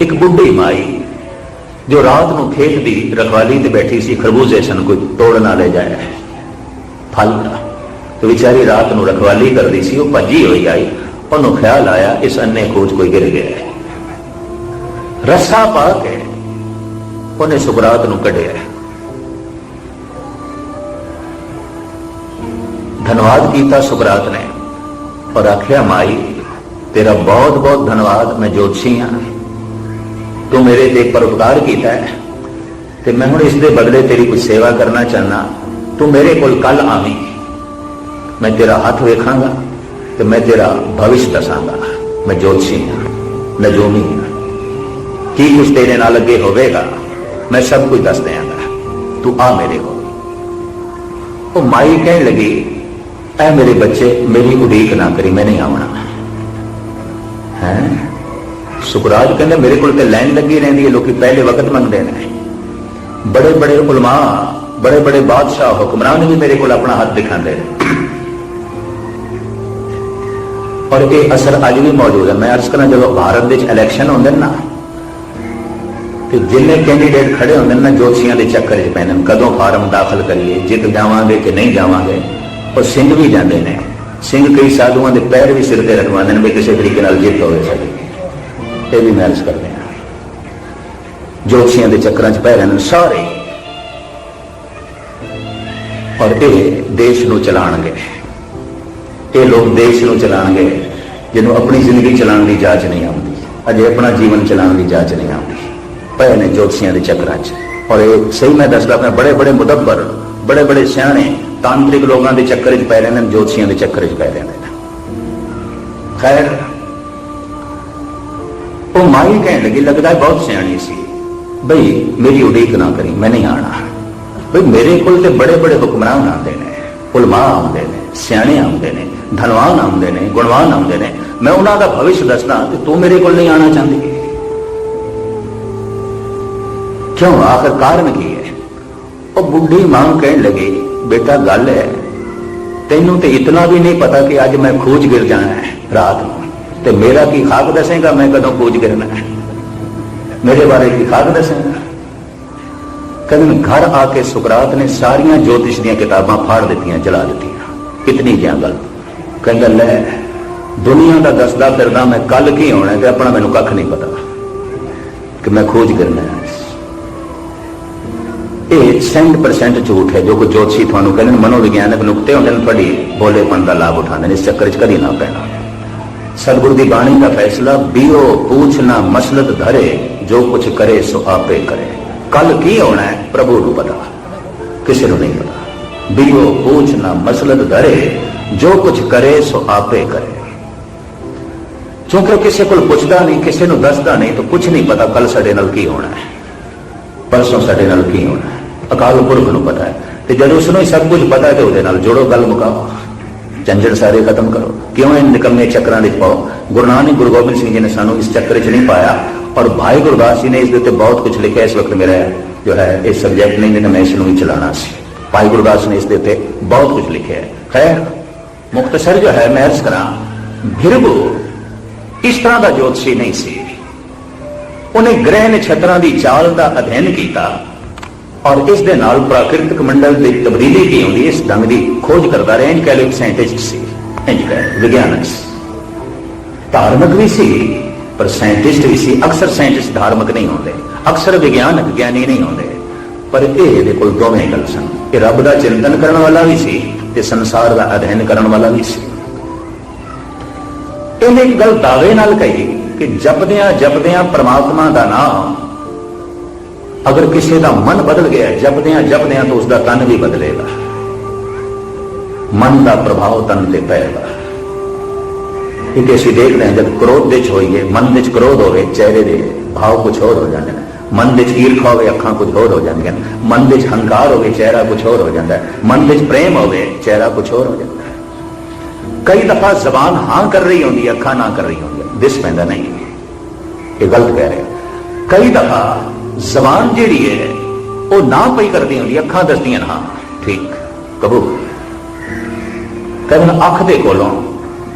ਇੱਕ ਬੁੱਢੀ ਮਾਈ ਜੋ ਰਾਤ ਨੂੰ ਖੇਤ ਦੀ ਰਖਵਾਲੀ ਤੇ ਬੈਠੀ ਸੀ, ਖਰਬੂਜ਼ੇ ਸਨ, ਕੋਈ ਤੋੜਨਾ ਲੈ ਜਾਇਆ ਫਲ ਤੇ ਵਿਚਾਰੀ ਰਾਤ ਨੂੰ ਰਖਵਾਲੀ ਕਰਦੀ ਸੀ, ਉਹ ਭੱਜੀ ਹੋਈ ਆਈ। ਉਹਨੂੰ ਖਿਆਲ ਆਇਆ, ਇਸ ਅੰਨੇ ਖੋਜ ਕੋਈ ਗਿਰ ਗਿਆ ਹੈ। ਰੱਸਾ ਪਾ ਕੇ ਉਹਨੇ ਸੁਕਰਾਤ ਨੂੰ ਕੱਢਿਆ ਧੰਨਵਾਦ ਕੀਤਾ ਸੁਕਰਾਤ ਨੇ। ਔਰ ਆਖਿਆ, ਮਾਈ, ਤੇਰਾ ਬਹੁਤ ਬਹੁਤ ਧੰਨਵਾਦ, ਮੈਂ ਜੋਤਸ਼ੀ ਹਾਂ। ਤੂੰ ਮੇਰੇ ਤੇ ਪਰਉਪਕਾਰ ਕੀਤਾ ਹੈ ਤੇ ਮੈਂ ਹੁਣ ਇਸ ਦੇ ਬਦਲੇ ਤੇਰੀ ਕੋਈ ਸੇਵਾ ਕਰਨਾ ਚਾਹਨਾ ਤੂੰ ਮੇਰੇ ਕੋਲ ਕੱਲ ਆਵੀਂ। ਮੈਂ ਤੇਰਾ ਹੱਥ ਵੇਖਾਂਗਾ ਤੇ ਮੈਂ ਤੇਰਾ ਭਵਿਸ਼ ਦੱਸਾਂਗਾ। ਮੈਂ ਜੋਤਸ਼ੀ ਹਾਂ ਨਜੂਮੀ ਹਾਂ। ਕੀ ਕੁਛ ਤੇਰੇ ਨਾਲ ਅੱਗੇ ਹੋਵੇਗਾ, ਮੈਂ ਸਭ ਕੁਝ ਦੱਸ ਦਿਆਂਗਾ। ਤੂੰ ਆ ਮੇਰੇ ਕੋਲ। ਉਹ ਮਾਈ ਕਹਿਣ ਲੱਗੀ, ਐ ਮੇਰੇ ਬੱਚੇ, ਮੇਰੀ ਉਡੀਕ ਨਾ ਕਰੀ, ਮੈਂ ਨਹੀਂ ਆਉਣਾ। ਹੈ? ਸੁਖਰਾਜ ਕਹਿੰਦਾ ਮੇਰੇ ਕੋਲ ਤੇ ਲਾਈਨ ਲੱਗੀ ਰਹਿੰਦੀ ਹੈ ਲੋਕੀ ਪਹਿਲੇ ਵਕਤ ਮੰਗਦੇ ਨੇ। ਬੜੇ ਬੜੇ ਉਲਮਾ ਬੜੇ ਬੜੇ ਬਾਦਸ਼ਾਹ ਹੁਕਮਰਾਨ ਵੀ ਮੇਰੇ ਕੋਲ ਆਪਣਾ ਹੱਥ ਦਿਖਾਉਂਦੇ ਨੇ। ਔਰ ਇਹ ਅਸਰ ਅੱਜ ਵੀ ਮੌਜੂਦ ਹੈ। ਮੈਂ ਅਰਜ਼ ਕਰਾਂ ਜਦੋਂ ਭਾਰਤ ਵਿੱਚ ਇਲੈਕਸ਼ਨ ਹੁੰਦੇ ਨੇ ਨਾ ਤੇ ਜਿੰਨੇ ਕੈਂਡੀਡੇਟ ਖੜੇ ਹੁੰਦੇ ਨੇ ਨਾ ਜੋਤਸ਼ੀਆਂ ਦੇ ਚੱਕਰ 'ਚ ਪੈਂਦੇ ਨੇ, ਕਦੋਂ ਫਾਰਮ ਦਾਖਲ ਕਰੀਏ ਜਿੱਤ ਜਾਵਾਂਗੇ ਕਿ ਨਹੀਂ ਜਾਵਾਂਗੇ ਪਰ ਸਿੰਘ ਵੀ ਜਾਂਦੇ ਨੇ। ਸਿੰਘ ਕਈ ਸਾਧੂਆਂ ਦੇ ਪੈਰ ਵੀ ਸਿਰ ਤੇ ਰਖਵਾਉਂਦੇ ਨੇ ਵੀ ਕਿਸੇ ਤਰੀਕੇ ਨਾਲ ਜਿੱਤ ਹੋਵੇ ਸਾਡੀ। ਇਹ ਵੀ ਮੈਂ ਕਰਦੇ ਹਾਂ। ਜੋਤਸ਼ੀਆਂ ਦੇ ਚੱਕਰਾਂ 'ਚ ਪੈ ਰਹੇ ਨੇ ਸਾਰੇ। ਔਰ ਇਹ ਦੇਸ਼ ਨੂੰ ਚਲਾਣਗੇ। ਇਹ ਲੋਕ ਦੇਸ਼ ਨੂੰ ਚਲਾਣਗੇ ਜਿਹਨੂੰ ਆਪਣੀ ਜ਼ਿੰਦਗੀ ਚਲਾਉਣ ਦੀ ਜਾਚ ਨਹੀਂ ਆਉਂਦੀ। ਅਜੇ ਆਪਣਾ ਜੀਵਨ ਚਲਾਉਣ ਦੀ ਜਾਚ ਨਹੀਂ ਆਉਂਦੀ। ਪਏ ਨੇ ਜੋਤਸ਼ੀਆਂ ਦੇ ਚੱਕਰਾਂ 'ਚ। ਔਰ ਇਹ ਸਹੀ ਮੈਂ ਦੱਸਦਾ ਪਿਆ ਬੜੇ ਬੜੇ ਮੁਦੱਬਰ ਬੜੇ ਬੜੇ ਸਿਆਣੇ, ਤਾਂਤਰਿਕ ਲੋਕਾਂ ਦੇ ਚੱਕਰ 'ਚ ਪੈ ਰਹੇ ਨੇ, ਜੋਤਸ਼ੀਆਂ ਦੇ ਚੱਕਰ 'ਚ ਪੈ ਰਹੇ ਨੇ। ਖੈਰ ਉਹ ਮਾਈ ਕਹਿਣ ਲੱਗੀ, ਲੱਗਦਾ ਬਹੁਤ ਸਿਆਣੀ ਸੀ। ਬਈ, ਮੇਰੀ ਉਡੀਕ ਨਾ ਕਰੀ, ਮੈਂ ਨਹੀਂ ਆਣਾ ਬਈ, ਮੇਰੇ ਕੋਲ ਤੇ ਬੜੇ ਬੜੇ ਹੁਕਮਰਾਨ ਆਉਂਦੇ ਨੇ, ਉਲਮਾ ਆਉਂਦੇ ਨੇ, ਸਿਆਣੇ ਆਉਂਦੇ ਨੇ, ਧਨਵਾਨ ਆਉਂਦੇ ਨੇ, ਗੁਣਵਾਨ ਆਉਂਦੇ ਨੇ। ਮੈਂ ਉਹਨਾਂ ਦਾ ਭਵਿੱਖ ਦੱਸਣਾ ਤੇ ਤੂੰ ਮੇਰੇ ਕੋਲ ਨਹੀਂ ਆਣਾ ਚਾਹੁੰਦੀ। ਕਿਉਂ? ਆਖਰ ਕਾਰਨ ਕੀ ਹੈ? ਉਹ ਬੁੱਢੀ ਮਾਂ ਕਹਿਣ ਲੱਗੀ, ਬੇਟਾ, ਗੱਲ ਹੈ। ਤੈਨੂੰ ਤੇ ਇਤਨਾ ਵੀ ਨਹੀਂ ਪਤਾ ਕਿ ਅੱਜ ਮੈਂ ਖੋਜ ਗਿਰ ਜਾਣਾ ਹੈ, ਰਾਤ ਨੂੰ। ਤੇ ਮੇਰਾ ਕੀ ਖਾਕ ਦੱਸੇਗਾ? ਮੈਂ ਕਦੋਂ ਖੋਜ ਗਿਰਨਾ ਮੇਰੇ ਬਾਰੇ ਕੀ ਖਾਕ ਦੱਸੇਗਾ? ਕਦਨ ਘਰ ਆ ਕੇ ਸੁਕਰਾਤ ਨੇ ਸਾਰੀਆਂ ਜੋਤਿਸ਼ ਦੀਆਂ ਕਿਤਾਬਾਂ ਫਾੜ ਦਿੱਤੀਆਂ, ਜਲਾ ਦਿੱਤੀਆਂ। ਕਿਤਨੀ ਗਿਆ ਗੱਲ। ਕਹਿੰਦਾ, ਲੈ, ਦੁਨੀਆ ਦਾ ਦੱਸਦਾ ਫਿਰਦਾ ਮੈਂ ਕੱਲ ਕੀ ਹੋਣਾ ਤੇ ਆਪਣਾ ਮੈਨੂੰ ਕੱਖ ਨਹੀਂ ਪਤਾ ਕਿ ਮੈਂ ਖੋਜ ਕਰਨਾ ਇਹ 100% ਝੂਠ ਹੈ ਜੋ ਕੋ ਜੋਤਸ਼ੀ ਤੁਹਾਨੂੰ ਕਹਿੰਦੇ ਨੇ, ਮਨੋਵਿਗਿਆਨਕ ਨੁਕਤੇ ਹੁੰਦੇ ਨੇ, ਤੁਹਾਡੀ ਬੋਲੇਪਨ ਦਾ ਲਾਭ ਉਠਾਉਂਦੇ ਨੇ, ਇਸ ਚੱਕਰ 'ਚ ਕਦੀ ਨਾ ਪੈਣਾ। ਸਤਿਗੁਰੂ ਦੀ ਬਾਣੀ ਦਾ ਫੈਸਲਾ ਬੀਓ ਪੂਛਣਾ ਮਸਲਤ ਧਰੇ, ਜੋ ਕੁਛ ਕਰੇ ਸੋ ਆਪੇ ਕਰੇ। ਕੱਲ ਕੀ ਹੋਣਾ ਹੈ? ਪ੍ਰਭੂ ਨੂੰ ਪਤਾ। ਕਿਸੇ ਨੂੰ ਨਹੀਂ ਪਤਾ। ਬੀਓ ਪੂਛਣਾ ਮਸਲਤ ਧਰੇ, ਜੋ ਕੁਛ ਕਰੇ ਸੋ ਆਪੇ ਕਰੇ। ਕਿਉਂਕਿ ਕਿਸੇ ਕੋਲ ਪੁੱਛਦਾ ਨਹੀਂ, ਕਿਸੇ ਨੂੰ ਦੱਸਦਾ ਨਹੀਂ, ਤਾਂ ਕੁਝ ਨਹੀਂ ਪਤਾ ਕੱਲ ਸਾਡੇ ਨਾਲ ਕੀ ਹੋਣਾ ਹੈ। ਪਰਸੋਂ ਸਾਡੇ ਨਾਲ ਕੀ ਹੋਣਾ ਹੈ? ਅਕਾਲ ਪੁਰਖ ਨੂੰ ਪਤਾ ਹੈ। ਤੇ ਜਦੋਂ ਉਸ ਨੂੰ ਸਭ ਕੁਝ ਪਤਾ ਹੈ, ਤੇ ਉਹਦੇ ਨਾਲ ਜੋੜੋ, ਗੱਲ ਮੁਕਾਓ। ਝੰਜਟ ਸਾਰੇ ਖਤਮ ਕਰੋ। ਕਿਉਂ ਇਹ ਨਿਕੰਮੇ ਚੱਕਰਾਂ ਵਿੱਚ ਪਾਓ? ਗੁਰੂ ਨਾਨਕ, ਗੁਰੂ ਗੋਬਿੰਦ ਸਿੰਘ ਜੀ ਨੇ ਸਾਨੂੰ ਇਸ ਚੱਕਰ 'ਚ ਨਹੀਂ ਪਾਇਆ ਔਰ ਭਾਈ ਗੁਰਦਾਸ ਜੀ ਨੇ ਇਸ ਦੇ ਉੱਤੇ ਬਹੁਤ ਕੁਝ ਲਿਖਿਆ ਇਸ ਵਕਤ ਮੇਰਾ ਜੋ ਹੈ, ਇਹ ਸਬਜੈਕਟ ਨਹੀਂ ਤਾਂ ਮੈਂ ਇਸ ਨੂੰ ਹੀ ਚਲਾਣਾ ਸੀ। ਭਾਈ ਗੁਰਦਾਸ ਨੇ ਇਸ ਦੇ ਉੱਤੇ ਬਹੁਤ ਕੁਝ ਲਿਖਿਆ ਹੈ। ਖੈਰ ਮੁਖਤਸਰ ਜੋ ਹੈ, ਮੈਂ ਅਰਜ਼ ਕਰਾਂ ਭਿਰਗੂ ਇਸ ਤਰ੍ਹਾਂ ਦਾ ਜੋਤਸ਼ੀ ਨਹੀਂ ਸੀ। ਉਹਨੇ ਗ੍ਰਹਿ ਨਛੱਤਰਾਂ ਦੀ ਚਾਲ ਦਾ ਅਧਿਐਨ ਕੀਤਾ ਔਰ ਇਸ ਦੇ ਨਾਲ ਪ੍ਰਾਕਿਰਤਿਕ ਮੰਡਲ ਦੀ ਤਬਦੀਲੀ ਕੀ ਹੁੰਦੀ ਇਸ ਢੰਗ ਦੀ ਖੋਜ ਕਰਦਾ ਰਿਹਾ ਇੰਜ ਕਹਿ ਸਾਇੰਟਿਸਟ ਸੀ। ਇੰਜ ਵਿਗਿਆਨਕ ਸੀ। ਧਾਰਮਿਕ ਵੀ ਸੀ, ਪਰ ਸਾਇੰਟਿਸਟ ਵੀ ਸੀ। ਅਕਸਰ ਸਾਇੰਟਿਸਟ ਧਾਰਮਿਕ ਨਹੀਂ ਹੁੰਦੇ, ਅਕਸਰ ਵਿਗਿਆਨਕ ਗਿਆਨੀ ਨਹੀਂ ਹੁੰਦੇ। ਪਰ ਇਹ ਇਹਦੇ ਕੋਲ ਦੋਵੇਂ ਗੱਲ ਸਨ। ਇਹ ਰੱਬ ਦਾ ਚਿੰਤਨ ਕਰਨ ਵਾਲਾ ਵੀ ਸੀ ਤੇ ਸੰਸਾਰ ਦਾ ਅਧਿਐਨ ਕਰਨ ਵਾਲਾ ਵੀ ਸੀ। ਇਹਨੇ ਇੱਕ ਗੱਲ ਦਾਅਵੇ ਨਾਲ ਕਹੀ ਕਿ ਜਪਦਿਆਂ ਜਪਦਿਆਂ ਪ੍ਰਮਾਤਮਾ ਦਾ ਨਾਮ ਅਗਰ ਕਿਸੇ ਦਾ ਮਨ ਬਦਲ ਗਿਆ ਜਪਦਿਆਂ ਜਪਦਿਆਂ ਤਾਂ ਉਸ ਦਾ ਤਨ ਵੀ ਬਦਲੇਗਾ ਮਨ ਦਾ ਪ੍ਰਭਾਵ ਤਨ ਤੇ ਪਏਗਾ ਕਿਉਂਕਿ ਅਸੀਂ ਦੇਖਦੇ ਹਾਂ ਜਦ ਕ੍ਰੋਧ ਵਿੱਚ ਹੋਈਏ ਮਨ ਵਿੱਚ ਕ੍ਰੋਧ ਹੋਵੇ ਚਿਹਰੇ ਦੇ ਭਾਵ ਕੁਝ ਹੋਰ ਹੋ ਜਾਂਦੇ ਨੇ ਮਨ ਵਿੱਚ ਈਰਖਾ ਹੋਵੇ ਅੱਖਾਂ ਕੁਝ ਹੋਰ ਹੋ ਜਾਂਦੀਆਂ ਨੇ ਮਨ ਵਿੱਚ ਹੰਕਾਰ ਹੋਵੇ ਚਿਹਰਾ ਕੁਝ ਹੋਰ ਹੋ ਜਾਂਦਾ ਹੈ ਮਨ ਵਿੱਚ ਪ੍ਰੇਮ ਹੋਵੇ ਚਿਹਰਾ ਕੁਝ ਹੋਰ ਹੋ ਜਾਂਦਾ ਹੈ ਕਈ ਦਫਾ ਜ਼ਬਾਨ ਹਾਂ ਕਰ ਰਹੀ ਹੁੰਦੀ ਹੈ ਅੱਖਾਂ ਨਾ ਕਰ ਰਹੀ ਹੁੰਦੀਆਂ ਦਿਸ ਪੈਂਦਾ ਨਹੀਂ ਇਹ ਗਲਤ ਕਹਿ ਰਿਹਾ ਕਈ ਦਫਾ ਜ਼ਬਾਨ ਜਿਹੜੀ ਹੈ, ਉਹ ਨਾ ਪਈ ਕਰਦੀ ਹੁੰਦੀ ਅੱਖਾਂ ਦੱਸਦੀਆਂ ਹਾਂ, ਠੀਕ, ਕਬੂਲ। ਕਹਿੰਦਾ ਅੱਖ ਦੇ ਕੋਲੋਂ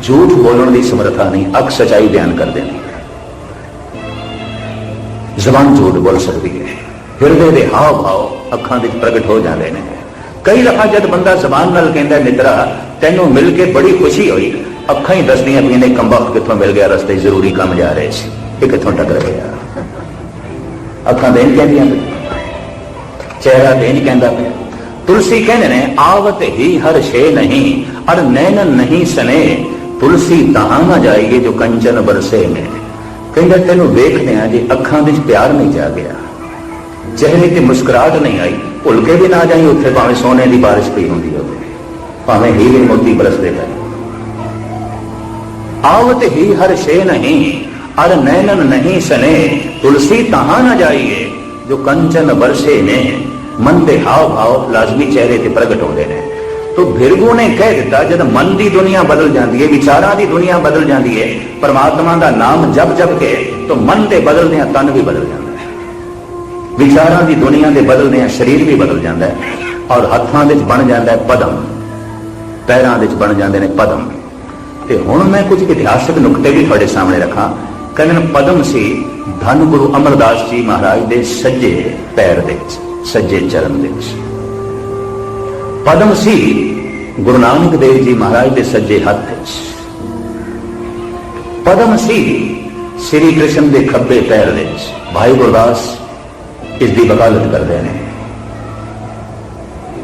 ਝੂਠ ਬੋਲਣ ਦੀ ਸਮਰੱਥਾ ਨਹੀਂ, ਅੱਖ ਸਚਾਈ ਬਿਆਨ ਕਰ ਦੇਣੀ ਜ਼ਬਾਨ ਝੂਠ ਬੋਲ ਸਕਦੀ ਹੈ। ਹਿਰਦੇ ਦੇ ਹਾਵ ਭਾਵ ਅੱਖਾਂ ਵਿੱਚ ਪ੍ਰਗਟ ਹੋ ਜਾਂਦੇ ਨੇ। ਕਈ ਦਫਾ ਜਦ ਬੰਦਾ ਜ਼ਬਾਨ ਨਾਲ ਕਹਿੰਦਾ ਨਿਦਰਾ ਤੈਨੂੰ ਮਿਲ ਕੇ ਬੜੀ ਖੁਸ਼ੀ ਹੋਈ। ਅੱਖਾਂ ਹੀ ਦੱਸਦੀਆਂ ਵੀ ਇਹਨੇ ਕੰਬਖ ਕਿੱਥੋਂ ਮਿਲ ਗਿਆ, ਰਸਤੇ ਜ਼ਰੂਰੀ ਕੰਮ ਜਾ ਰਹੇ ਸੀ। ਇਹ ਕਿੱਥੋਂ ਟਕਰ ਗਿਆ? ਅੱਖਾਂ ਦੇ ਕਹਿੰਦੀਆਂ ਪਈ ਚਿਹਰਾ ਦੇ ਕਹਿੰਦਾ ਪਿਆ। ਤੁਲਸੀ ਕਹਿੰਦੇ ਨੇ, ਆਵਤ ਹੀ ਹਰ ਸ਼ੇ ਨਹੀਂ, ਅਰ ਨੈਣ ਨਹੀਂ ਸਨੇ। ਤੁਲਸੀ ਤਾਂ ਨਾ ਜਾਈਏ ਜੋ ਕੰਚਨ ਬਰਸੇ ਨੇ। ਕਹਿੰਦਾ, ਤੈਨੂੰ ਵੇਖਦੇ ਆ ਜੇ ਅੱਖਾਂ ਵਿੱਚ ਪਿਆਰ ਨਹੀਂ ਜਾ ਗਿਆ। ਚਿਹਰੇ ਤੇ ਮੁਸਕਰਾਹਟ ਨਹੀਂ ਆਈ। ਭੁੱਲ ਕੇ ਵੀ ਨਾ ਜਾਈ, ਉੱਥੇ ਭਾਵੇਂ ਸੋਨੇ ਦੀ ਬਾਰਿਸ਼ ਪਈ ਹੁੰਦੀ ਹੋਵੇ। ਭਾਵੇਂ ਹੀਰੇ ਮੋਤੀ ਬਰਸਦੇ ਪਏ। ਆਵਤ ਹੀ ਹਰ ਛੇ ਨਹੀਂ अर नैनन नहीं सने तुलसी तहां न जाइए जो कंचन बरसे ने ਮਨ ਦੇ ਹਾਵ ਭਾਵ ਲਾਜ਼ਮੀ ਚਿਹਰੇ ਤੇ ਪ੍ਰਗਟ ਹੁੰਦੇ ਨੇ ਤੋ ਭਿਰਗੂ ਨੇ ਕਹਿ ਦਿੱਤਾ ਜਦ ਮਨ ਦੀ ਦੁਨੀਆ ਬਦਲ ਜਾਂਦੀ ਹੈ ਵਿਚਾਰਾਂ ਦੀ ਦੁਨੀਆ ਬਦਲ ਜਾਂਦੀ ਹੈ ਪਰਮਾਤਮਾ ਦਾ ਨਾਮ ਜਪ ਜਪ ਕੇ ਤੋ ਮਨ ਦੇ ਬਦਲਦਿਆਂ ਤਨ ਵੀ ਬਦਲ ਜਾਂਦਾ ਹੈ ਵਿਚਾਰਾਂ ਦੀ ਦੁਨੀਆ ਦੇ ਬਦਲਦਿਆਂ ਸਰੀਰ ਵੀ ਬਦਲ ਜਾਂਦਾ ਹੈ ਔਰ ਹੱਥਾਂ ਵਿੱਚ ਬਣ ਜਾਂਦਾ ਹੈ ਪਦਮ ਪੈਰਾਂ ਵਿੱਚ ਬਣ ਜਾਂਦੇ ਨੇ ਪਦਮ ਤੇ ਹੁਣ ਮੈਂ ਕੁਝ ਇਤਿਹਾਸਕ ਨੁਕਤੇ ਵੀ ਤੁਹਾਡੇ ਸਾਹਮਣੇ ਰੱਖਾਂ ਕਹਿੰਦੇ ਪਦਮ ਸੀ ਧੰਨ ਗੁਰੂ ਅਮਰਦਾਸ ਜੀ ਮਹਾਰਾਜ ਦੇ ਸੱਜੇ ਪੈਰ ਦੇ ਵਿੱਚ, ਸੱਜੇ ਚਰਨ ਦੇ ਵਿੱਚ। ਪਦਮ ਸੀ ਗੁਰੂ ਨਾਨਕ ਦੇਵ ਜੀ ਮਹਾਰਾਜ ਦੇ ਸੱਜੇ ਹੱਥ ਵਿੱਚ। ਪਦਮ ਸੀ ਸ੍ਰੀ ਕ੍ਰਿਸ਼ਨ ਦੇ ਖੱਬੇ ਪੈਰ ਦੇ ਵਿੱਚ। ਭਾਈ ਗੁਰਦਾਸ ਇਸ ਦੀ ਵਕਾਲਤ ਕਰਦੇ ਨੇ।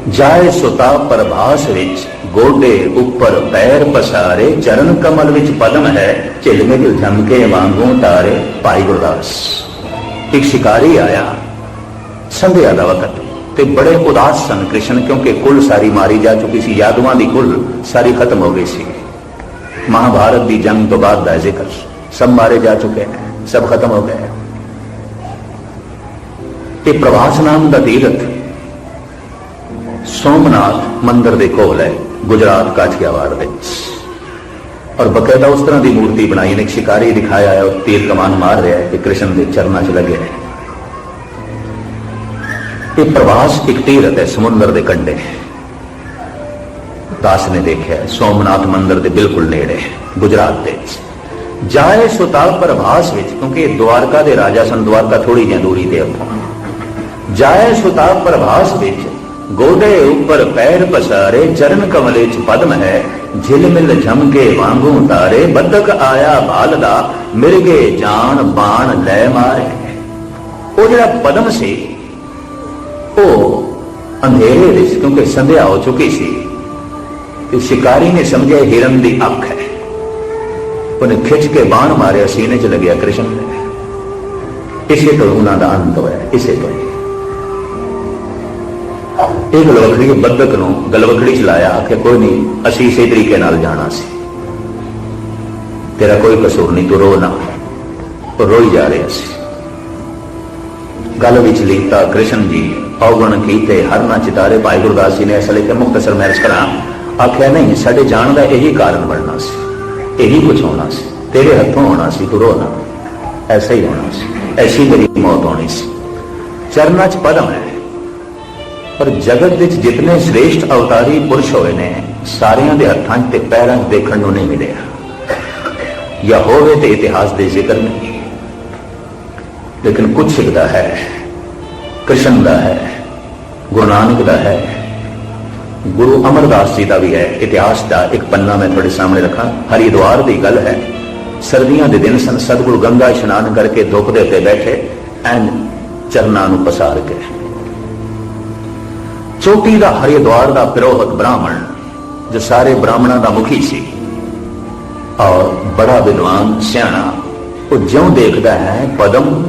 ਜਾਏ ਸੁਤਾ ਪ੍ਰਭਾਸ ਵਿੱਚ ਗੋਡੇ ਉੱਪਰ ਪੈਰ ਪਸਾਰੇ, ਚਰਨ ਕਮਲ ਵਿੱਚ ਪਦਮ ਹੈ ਝਿਲਮਿਲ ਝਮਕੇ ਵਾਂਗੂ ਤਾਰੇ ਭਾਈ ਗੁਰਦਾਸ। ਇੱਕ ਸ਼ਿਕਾਰੀ ਆਇਆ, ਸੰਧਿਆ ਦਾ ਵਕਤ, ਤੇ ਬੜੇ ਉਦਾਸ ਸਨ ਕ੍ਰਿਸ਼ਨ, ਕਿਉਂਕਿ ਕੁੱਲ ਸਾਰੀ ਮਾਰੀ ਜਾ ਚੁੱਕੀ ਸੀ, ਯਾਦਵਾਂ ਦੀ ਕੁੱਲ ਸਾਰੀ ਖਤਮ ਹੋ ਗਈ ਸੀ। ਮਹਾਭਾਰਤ ਦੀ ਜੰਗ ਤੋਂ ਬਾਅਦ ਦਾ ਜ਼ਿਕਰ, ਸਭ ਮਾਰੇ ਜਾ ਚੁੱਕੇ ਨੇ ਸਭ ਖਤਮ ਹੋ ਗਏ। ਤੇ ਪ੍ਰਵਾਸ ਨਾਮ ਦਾ ਤੀਰਥ, ਸੋਮਨਾਥ ਮੰਦਿਰ ਦੇ ਕੋਲ ਹੈ। ਗੁਜਰਾਤ ਕਾਠੀਆਵਾੜ ਵਿੱਚ। ਔਰ ਬਕਾਇਦਾ ਉਸ ਤਰ੍ਹਾਂ ਦੀ ਮੂਰਤੀ ਬਣਾਈ ਨੇ ਸ਼ਿਕਾਰੀ ਦਿਖਾਇਆ ਹੈ, ਉਹ ਤੀਰ ਕਮਾਨ ਮਾਰ ਰਿਹਾ ਹੈ ਕਿ ਕ੍ਰਿਸ਼ਨ ਦੇ ਚਰਨਾਂ 'ਚ ਲੱਗਿਆ ਹੈ ਇਹ ਪ੍ਰਵਾਸ ਇੱਕ ਤੀਰਥ ਹੈ, ਸਮੁੰਦਰ ਦੇ ਕੰਢੇ। ਦਾਸ ਨੇ ਦੇਖਿਆ, ਸੋਮਨਾਥ ਮੰਦਿਰ ਦੇ ਬਿਲਕੁਲ ਨੇੜੇ, ਗੁਜਰਾਤ ਦੇ ਜਾਏ ਸੁਤਾ ਪ੍ਰਭਾਸ ਵਿੱਚ, ਕਿਉਂਕਿ ਇਹ ਦਵਾਰਕਾ ਦੇ ਰਾਜਾ ਸਨ, ਦੁਆਰਕਾ ਥੋੜੀ ਜਿਹੀ ਦੂਰੀ ਤੇ ਉੱਥੋਂ ਜਾਏ ਸੁਤਾ ਪ੍ਰਭਾਸ ਵਿੱਚ ਗੋਡੇ ਉੱਪਰ ਪੈਰ ਪਸਾਰੇ, ਚਰਨ ਕਮਲੇ ਚ ਪਦਮ ਹੈ। ਝਿਲ ਮਿਲ ਝਿਲਮਿਲ ਝਮਕੇ ਵਾਂਗੂ ਤਾਰੇ ਬੱਦਕ ਆਇਆ ਬਾਲ ਦਾ ਮਿਰਗੇ ਜਾਨ ਬਾਣ ਲੈ ਮਾਰੇ। ਉਹ ਜਿਹੜਾ ਪਦਮ ਸੀ, ਉਹ ਅੰਧੇਰੇ ਵਿੱਚ ਕਿਉਂਕਿ ਸੰਧਿਆ ਹੋ ਚੁੱਕੀ ਸੀ, ਤੇ ਸ਼ਿਕਾਰੀ ਨੇ ਸਮਝਿਆ ਹਿਰਨ ਦੀ ਅੱਖ ਹੈ। ਉਹਨੇ ਖਿੱਚ ਕੇ ਬਾਣ ਮਾਰਿਆ, ਸੀਨੇ 'ਚ ਲੱਗਿਆ ਕ੍ਰਿਸ਼ਨ। ਦੇ ਇਸੇ ਤੋਂ ਉਹਨਾਂ ਦਾ ਅੰਤ ਹੋਇਆ, ਇਸੇ ਤੋਂ ਹੀ ਇਹ ਗਲਵਖੜੀ ਬੱਦਕ ਨੂੰ ਗਲਵਖੜੀ ਚ ਲਾਇਆ ਕਿ ਕੋਈ ਨਹੀਂ ਅਸੀਂ ਇਸੇ ਤਰੀਕੇ ਨਾਲ ਜਾਣਾ ਸੀ। ਤੇਰਾ ਕੋਈ ਕਸੂਰ ਨਹੀਂ ਤੂੰ ਰੋ ਨਾ। ਉਹ ਰੋਈ ਜਾ ਰਿਹਾ ਸੀ। ਗੱਲ ਵਿੱਚ ਲੀਤਾ ਕ੍ਰਿਸ਼ਨ ਜੀ, ਔਗਣ ਕੀਤੇ ਹਰ ਨਾ ਚਿਤਾਰੇ, ਭਾਈ ਗੁਰਦਾਸ ਜੀ ਨੇ ਅਸਲੇ ਤੇ ਮੁਖਤਸਰ ਮੈਂ ਕਰਾਂ ਆਖਿਆ, ਨਹੀਂ, ਸਾਡੇ ਜਾਣ ਦਾ ਇਹੀ ਕਾਰਨ ਬਣਨਾ ਸੀ। ਇਹੀ ਕੁਝ ਹੋਣਾ ਸੀ। ਤੇਰੇ ਹੱਥੋਂ ਹੋਣਾ ਸੀ, ਤੂੰ ਰੋਣਾ ਐਸਾ ਹੀ ਹੋਣਾ ਸੀ। ਐਸੀ ਤੇਰੀ ਮੌਤ ਹੋਣੀ ਸੀ। ਚਰਨਾਂ ਚ ਪਦਮ ਹੈ ਪਰ ਜਗਤ ਵਿੱਚ ਜਿਤਨੇ ਸ੍ਰੇਸ਼ਟ ਅਵਤਾਰੀ ਪੁਰਸ਼ ਹੋਏ ਨੇ, ਸਾਰਿਆਂ ਦੇ ਹੱਥਾਂ 'ਚ ਤੇ ਪੈਰਾਂ 'ਚ ਦੇਖਣ ਨੂੰ ਨਹੀਂ ਮਿਲਿਆ। ਜਾਂ ਹੋਵੇ ਤੇ ਇਤਿਹਾਸ ਦੇ ਜ਼ਿਕਰ ਨਹੀਂ। ਲੇਕਿਨ ਕੁਝ ਸਿੱਖਦਾ ਹੈ ਕ੍ਰਿਸ਼ਨ ਦਾ ਹੈ, ਗੁਰੂ ਨਾਨਕ ਦਾ ਹੈ। ਗੁਰੂ ਅਮਰਦਾਸ ਜੀ ਦਾ ਵੀ ਹੈ, ਇਤਿਹਾਸ ਦਾ ਇੱਕ ਪੰਨਾ ਮੈਂ ਤੁਹਾਡੇ ਸਾਹਮਣੇ ਰੱਖਾਂ। ਹਰਿਦੁਆਰ ਦੀ ਗੱਲ ਹੈ, ਸਰਦੀਆਂ ਦੇ ਦਿਨ ਸਨ, ਸਤਿਗੁਰੂ ਗੰਗਾ ਇਸ਼ਨਾਨ ਕਰਕੇ ਧੁੱਪ ਦੇ ਉੱਤੇ ਬੈਠੇ ਐਨ ਚਰਨਾਂ ਨੂੰ ਪਸਾਰ ਕੇ। ਚੋਟੀ ਦਾ ਹਰਿਦੁਆਰ ਦਾ ਪਿਰੋਹਤ ਬ੍ਰਾਹਮਣ, ਜੋ ਸਾਰੇ ਬ੍ਰਾਹਮਣਾਂ ਦਾ ਮੁਖੀ ਸੀ। ਔਰ ਬੜਾ ਵਿਦਵਾਨ ਸਿਆਣਾ, ਉਹ ਜਿਉਂ ਦੇਖਦਾ ਹੈ ਪਦਮ,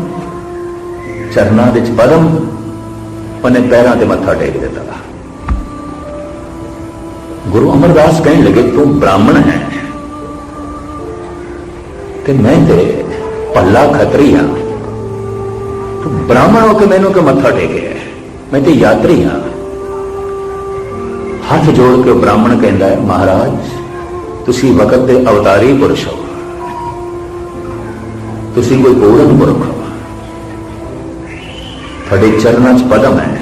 ਚਰਨਾਂ ਵਿੱਚ ਪਦਮ, ਉਹਨੇ ਪੈਰਾਂ ਤੇ ਮੱਥਾ ਟੇਕ ਦਿੱਤਾ। ਗੁਰੂ ਅਮਰਦਾਸ ਕਹਿਣ ਲੱਗੇ, ਤੂੰ ਬ੍ਰਾਹਮਣ ਹੈ। ਤੇ ਮੈਂ ਤੇ ਪੱਲਾ ਖਤਰੀ ਹਾਂ। ਤੂੰ ਬ੍ਰਾਹਮਣ ਹੋ ਕੇ ਮੈਨੂੰ ਕਿ ਮੱਥਾ ਟੇਕਿਆ ਮੈਂ ਤੇ ਯਾਤਰੀ ਹਾਂ। ਹੱਥ ਜੋੜ ਕੇ ਬ੍ਰਾਹਮਣ ਕਹਿੰਦਾ ਹੈ, ਮਹਾਰਾਜ, ਤੁਸੀਂ ਵਕਤ ਦੇ ਅਵਤਾਰੀ ਪੁਰਸ਼ ਹੋ। ਤੁਸੀਂ ਕੋਈ ਪੂਰਨ ਪੁਰਖ ਹੋ। ਤੁਹਾਡੇ ਚਰਨਾਂ 'ਚ ਪਦਮ ਹੈ।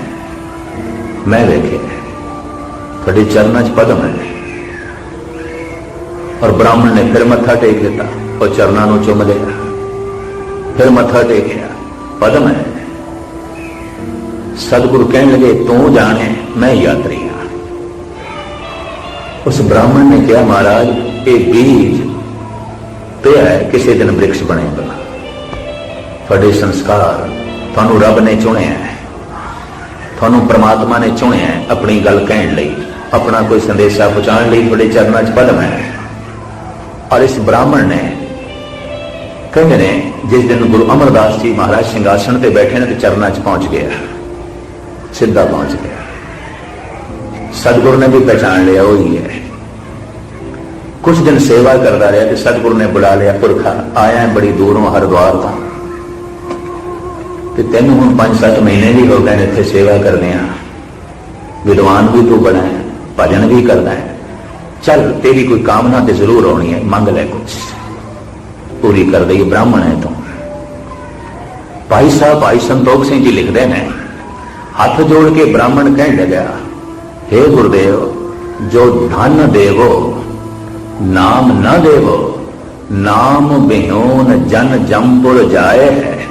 ਮੈਂ ਵੇਖਿਆ ਤੁਹਾਡੇ ਚਰਨਾਂ 'ਚ ਪਦਮ ਹੈ। ਔਰ ਬ੍ਰਾਹਮਣ ਨੇ ਫਿਰ ਮੱਥਾ ਟੇਕ ਦਿੱਤਾ ਉਹ ਚਰਨਾਂ ਨੂੰ ਚੁੰਮ ਲਿਆ। ਫਿਰ ਮੱਥਾ ਟੇਕਿਆ। ਪਦਮ ਹੈ। ਸਤਿਗੁਰੂ ਕਹਿਣ ਲੱਗੇ, ਤੂੰ ਜਾਣੇ, ਮੈਂ ਯਾਤਰੀ ਉਸ ਬ੍ਰਾਹਮਣ ਨੇ ਕਿਹਾ, ਮਹਾਰਾਜ, ਇਹ ਬੀਜ ਪਿਆ ਹੈ, ਕਿਸੇ ਦਿਨ ਬ੍ਰਿਕਸ਼ ਬਣੇਗਾ। ਤੁਹਾਡੇ ਸੰਸਕਾਰ ਤੁਹਾਨੂੰ ਰੱਬ ਨੇ ਚੁਣਿਆ ਹੈ। ਤੁਹਾਨੂੰ ਪ੍ਰਮਾਤਮਾ ਨੇ ਚੁਣਿਆ ਹੈ ਆਪਣੀ ਗੱਲ ਕਹਿਣ ਲਈ। ਆਪਣਾ ਕੋਈ ਸੰਦੇਸ਼ਾ ਪਹੁੰਚਾਉਣ ਲਈ ਤੁਹਾਡੇ ਚਰਨਾਂ 'ਚ ਪਦਮ ਹੈ। ਔਰ ਇਸ ਬ੍ਰਾਹਮਣ ਨੇ ਕਹਿੰਦੇ ਨੇ, ਜਿਸ ਦਿਨ ਗੁਰੂ ਅਮਰਦਾਸ ਜੀ ਮਹਾਰਾਜ ਸਿੰਘਾਸਣ ਤੇ ਬੈਠੇ ਨੇ ਤੇ ਚਰਨਾਂ 'ਚ ਪਹੁੰਚ ਗਿਆ। ਸਿੱਧਾ ਪਹੁੰਚ ਗਿਆ। ਸਤਿਗੁਰੂ ਨੇ ਵੀ ਪਛਾਣ ਲਿਆ, ਉਹ ਹੀ ਹੈ। ਕੁਝ ਦਿਨ ਸੇਵਾ ਕਰਦਾ ਰਿਹਾ ਤੇ ਸਤਿਗੁਰੂ ਨੇ ਬੁਲਾ ਲਿਆ, ਪੁਰਖਾ, ਆਇਆ ਬੜੀ ਦੂਰੋਂ, ਹਰਿਦੁਆਰ ਤੋਂ। ਤੇ ਤੈਨੂੰ ਹੁਣ 5-7 ਮਹੀਨੇ ਵੀ ਹੋ ਗਏ ਨੇ ਇੱਥੇ ਸੇਵਾ ਕਰਦੇ ਆ ਵਿਦਵਾਨ ਵੀ ਤੂੰ ਬਣਾ ਹੈ, ਭਜਨ ਵੀ ਕਰਦਾ ਹੈ। ਚੱਲ, ਤੇਰੀ ਕੋਈ ਕਾਮਨਾ ਤੇ ਜ਼ਰੂਰ ਆਉਣੀ ਹੈ, ਮੰਗ ਲੈ ਕੁਝ ਪੂਰੀ ਕਰ ਦਈ ਬ੍ਰਾਹਮਣ ਹੈ ਤੂੰ। ਭਾਈ ਸਾਹਿਬ, ਭਾਈ ਸੰਤੋਖ ਸਿੰਘ ਜੀ ਲਿਖਦੇ ਨੇ, ਹੱਥ ਜੋੜ ਕੇ ਬ੍ਰਾਹਮਣ ਕਹਿਣ ਲੱਗਾ हे ਗੁਰਦੇਵ ਜੋ ਧਨ ਦੇਵੋ ਨਾਮ ਨਾ ਦੇਵੋ ਨਾਮ ਬਿਹੋਨ ਜਨ ਜੰਪੁਰ ਜਾਏ ਹੈ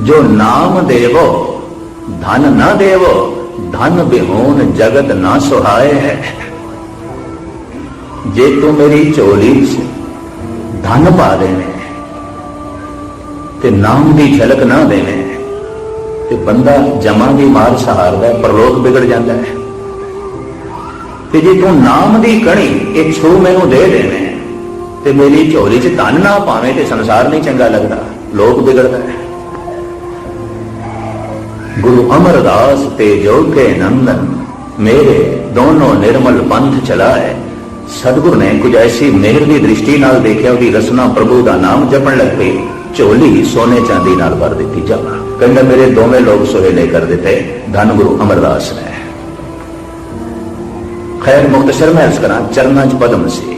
ਜੋ ਨਾਮ ਦੇਵੋ ਧਨ ਨਾ ਦੇਵੋ ਧਨ ਬਿਹੋਨ ਜਗਤ ਨਾ ਸੁਹਾਏ ਹੈ ਜੇ ਤੂੰ ਮੇਰੀ ਝੋਲੀ 'ਚ ਧਨ ਪਾ ਦੇਵੇਂ ਤੇ ਨਾਮ ਦੀ ਝਲਕ ਨਾ ਦੇਵੇਂ ਤੇ ਬੰਦਾ ਜਮਾਂ ਦੀ ਮਾਰ ਸਹਾਰਦਾ, ਪਰਲੋਕ ਵਿਗੜ ਜਾਂਦਾ ਹੈ। ਤੇ ਜੇ ਤੂੰ ਨਾਮ ਦੀ ਕਣੀ, ਇਹ ਛੂ ਮੈਨੂੰ ਦੇ ਦੇਵੇਂ ਤੇ ਮੇਰੀ ਝੋਲੀ 'ਚ ਧਨ ਨਾ ਪਾਵੇਂ ਤੇ ਸੰਸਾਰ ਨਹੀਂ ਚੰਗਾ ਲੱਗਦਾ। ਲੋਕ ਵਿਗੜਦਾ ਹੈ। ਗੁਰੂ ਅਮਰਦਾਸ ਤੇ ਜੋ ਕੇ ਨੰਦਨ, ਮੇਰੇ ਦੋਨੋਂ ਨਿਰਮਲ ਪੰਥ ਚਲਾਏ। ਸਤਿਗੁਰ ਨੇ ਕੁਝ ਐਸੀ ਮਿਹਰ ਦੀ ਦ੍ਰਿਸ਼ਟੀ ਨਾਲ ਦੇਖਿਆ, ਉਹਦੀ ਰਸਨਾ ਪ੍ਰਭੂ ਦਾ ਨਾਮ ਜਪਣ ਲੱਗ ਪਈ। ਝੋਲੀ ਸੋਨੇ ਚਾਂਦੀ ਨਾਲ ਭਰ ਦਿੱਤੀ ਜਾ ਕਹਿੰਦਾ ਮੇਰੇ ਦੋਵੇਂ ਲੋਕ ਸੁਹੇਲੇ ਕਰ ਦਿੱਤੇ। ਧੰਨ ਗੁਰੂ ਅਮਰਦਾਸ ਨੇ। ਖੈਰ ਮੁਖਤਸਰ ਮੈਂ ਅਰਜ਼ ਕਰਾਂ ਚਰਨਾਂ ਚ ਪਦਮ ਸੀ।